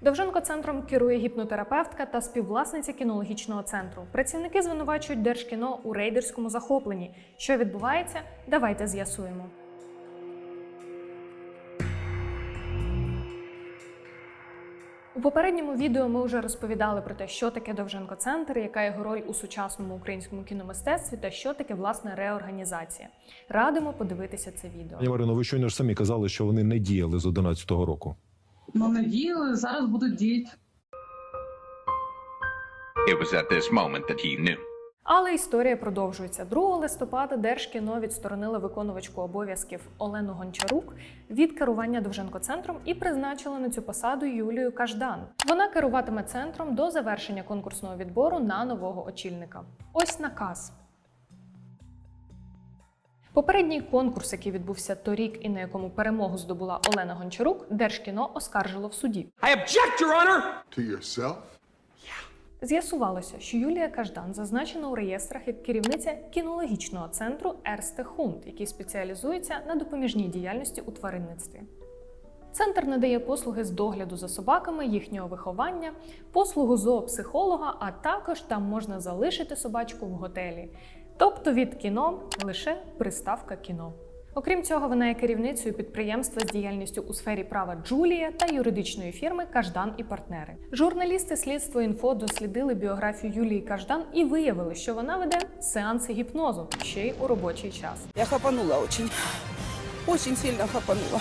Довженко центром керує гіпнотерапевтка та співвласниця кінологічного центру. Працівники звинувачують Держкіно у рейдерському захопленні. Що відбувається? Давайте з'ясуємо. У попередньому відео ми вже розповідали про те, що таке Довженко Центр, яка його роль у сучасному українському кіномистецтві та що таке власне реорганізація. Радимо подивитися це відео. Пані Марино, ви щойно ж самі казали, що вони не діяли з 11-го року. Ну, не зараз будуть діяти. It was at this moment that he knew. Але історія продовжується. 2 листопада Держкіно відсторонили виконувачку обов'язків Олену Гончарук від керування Довженко центром і призначили на цю посаду Юлію Каждан. Вона керуватиме центром до завершення конкурсного відбору на нового очільника. Ось наказ. Попередній конкурс, який відбувся торік і на якому перемогу здобула Олена Гончарук, Держкіно оскаржило в суді. I object, Your Honor! To yourself? З'ясувалося, що Юлія Каждан зазначена у реєстрах як керівниця кінологічного центру Ерсте Хунд, який спеціалізується на допоміжній діяльності у тваринництві. Центр надає послуги з догляду за собаками, їхнього виховання, послугу зоопсихолога, а також там можна залишити собачку в готелі. Тобто від кіно лише приставка кіно. Окрім цього, вона є керівницею підприємства з діяльністю у сфері права Джулія та юридичної фірми Каждан і партнери. Журналісти слідство інфо дослідили біографію Юлії Каждан і виявили, що вона веде сеанси гіпнозу ще й у робочий час. Я хапанула очень. Очень сильно хапанула.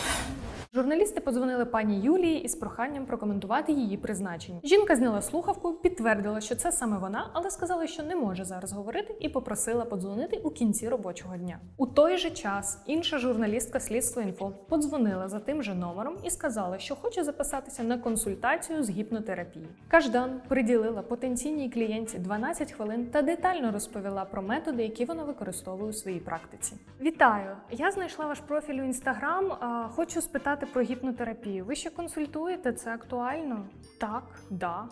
Журналісти подзвонили пані Юлії із проханням прокоментувати її призначення. Жінка зняла слухавку, підтвердила, що це саме вона, але сказала, що не може зараз говорити, і попросила подзвонити у кінці робочого дня. У той же час інша журналістка слідства інфо подзвонила за тим же номером і сказала, що хоче записатися на консультацію з гіпнотерапії. Каждан приділила потенційній клієнтці 12 хвилин та детально розповіла про методи, які вона використовує у своїй практиці. Вітаю! Я знайшла ваш профіль у інстаграм. Хочу спитати про гіпнотерапію. Ви ще консультуєте? Це актуально? Так, да.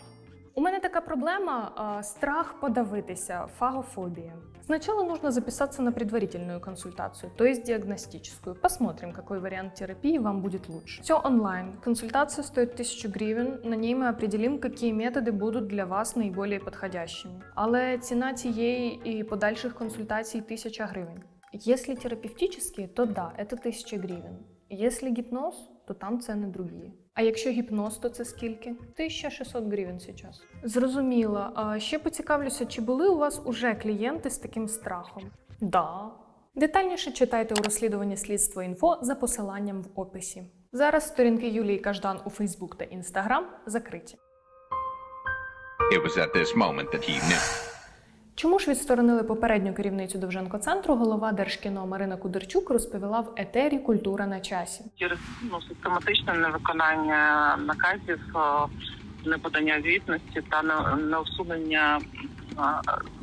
У мене така проблема страх подавитися, фагофобия. Сначала нужно записаться на предварительную консультацию, то есть диагностическую. Посмотрим, какой вариант терапии вам будет лучше. Все онлайн. Консультация стоит 1000 гривен. На ней мы определим, какие методи будуть для вас наиболее подходящими. Але ціна цієї і подальших консультацій 1000 гривень. Если терапевтические, то да, это 1000 гривен. Если гіпноз, то там ціни другі. А якщо гіпноз, то це скільки? 1600 гривень зараз. Зрозуміло. А ще поцікавлюся, чи були у вас уже клієнти з таким страхом? Да. Детальніше читайте у розслідуванні слідство інфо за посиланням в описі. Зараз сторінки Юлії Каждан у Фейсбук та Інстаграм закриті. It was at this moment that he knew. Чому ж відсторонили попередню керівницю Довженко центру, голова Держкіно Марина Кудерчук розповіла в етері Культура на часі. через ну систематичне невиконання наказів, е, неподання звітності та не- неусунення е,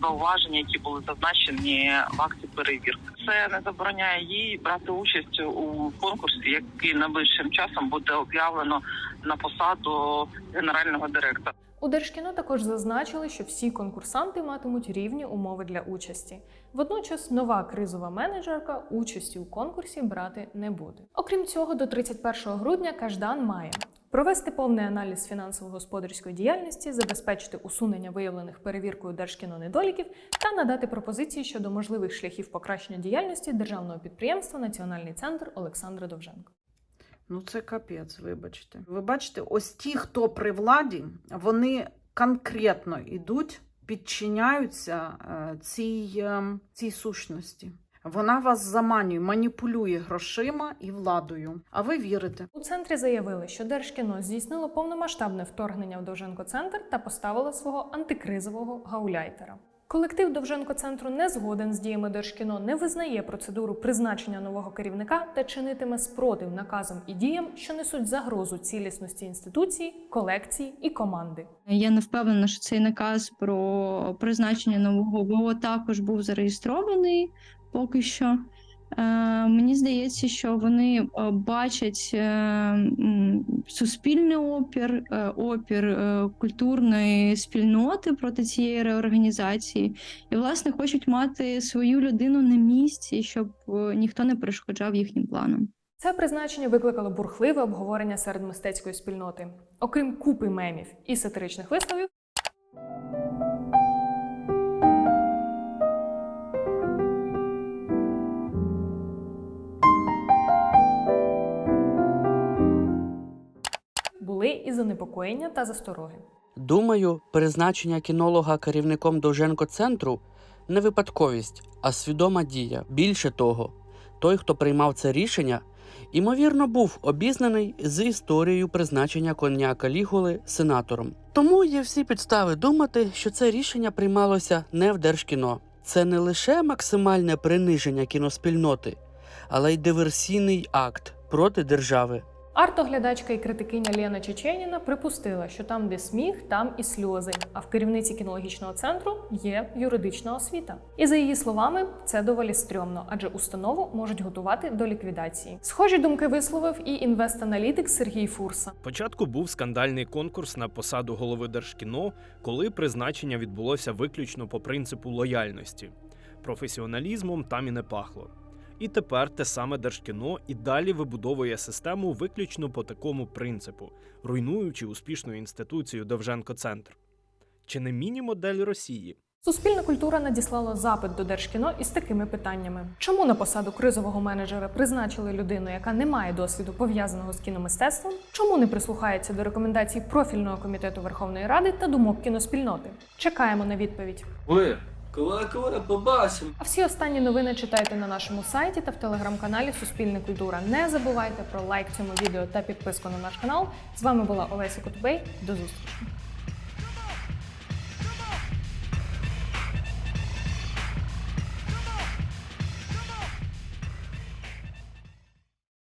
зауважень, які були зазначені в акті перевірки. Це не забороняє їй брати участь у конкурсі, який найближчим часом буде об'явлено на посаду генерального директора. У Держкіно також зазначили, що всі конкурсанти матимуть рівні умови для участі. Водночас нова кризова менеджерка участі у конкурсі брати не буде. Окрім цього, до 31 грудня Каждан має провести повний аналіз фінансово-господарської діяльності, забезпечити усунення виявлених перевіркою Держкіно недоліків та надати пропозиції щодо можливих шляхів покращення діяльності державного підприємства Національний центр Олександра Довженко. Ну, це капець, вибачте. Ви бачите, ось ті, хто при владі, вони конкретно йдуть, підчиняються е, цій, е, цій сущності. Вона вас заманює, маніпулює грошима і владою. А ви вірите. У центрі заявили, що Держкіно здійснило повномасштабне вторгнення в Довженко центр та поставило свого антикризового гауляйтера. Колектив Довженко центру не згоден з діями Держкіно, не визнає процедуру призначення нового керівника та чинитиме спротив наказам і діям, що несуть загрозу цілісності інституції, колекції і команди. Я не впевнена, що цей наказ про призначення нового ВО також був зареєстрований поки що. Е, мені здається, що вони е, бачать е, суспільний опір, опір культурної спільноти проти цієї реорганізації, і, власне, хочуть мати свою людину на місці, щоб ніхто не перешкоджав їхнім планам. Це призначення викликало бурхливе обговорення серед мистецької спільноти. Окрім купи мемів і сатиричних виставів, були і занепокоєння та застороги. Думаю, призначення кінолога керівником Довженко центру не випадковість, а свідома дія. Більше того, той, хто приймав це рішення, ймовірно, був обізнаний з історією призначення коня Калігули сенатором. Тому є всі підстави думати, що це рішення приймалося не в Держкіно. Це не лише максимальне приниження кіноспільноти, але й диверсійний акт проти держави. Артоглядачка і критикиня Лена Чеченіна припустила, що там, де сміх, там і сльози. А в керівниці кінологічного центру є юридична освіта. І за її словами, це доволі стрьомно, адже установу можуть готувати до ліквідації. Схожі думки висловив і інвест-аналітик Сергій Фурса. Спочатку був скандальний конкурс на посаду голови Держкіно, коли призначення відбулося виключно по принципу лояльності. Професіоналізмом там і не пахло. І тепер те саме Держкіно і далі вибудовує систему виключно по такому принципу, руйнуючи успішну інституцію Довженко Центр. Чи не міні-модель Росії? Суспільна культура надіслала запит до Держкіно із такими питаннями: чому на посаду кризового менеджера призначили людину, яка не має досвіду пов'язаного з кіномистецтвом? Чому не прислухається до рекомендацій профільного комітету Верховної Ради та думок кіноспільноти? Чекаємо на відповідь. Ви, коли коли побачимо. А всі останні новини читайте на нашому сайті та в телеграм-каналі Суспільне культура. Не забувайте про лайк цьому відео та підписку на наш канал. З вами була Олеся Котубей. До зустрічі.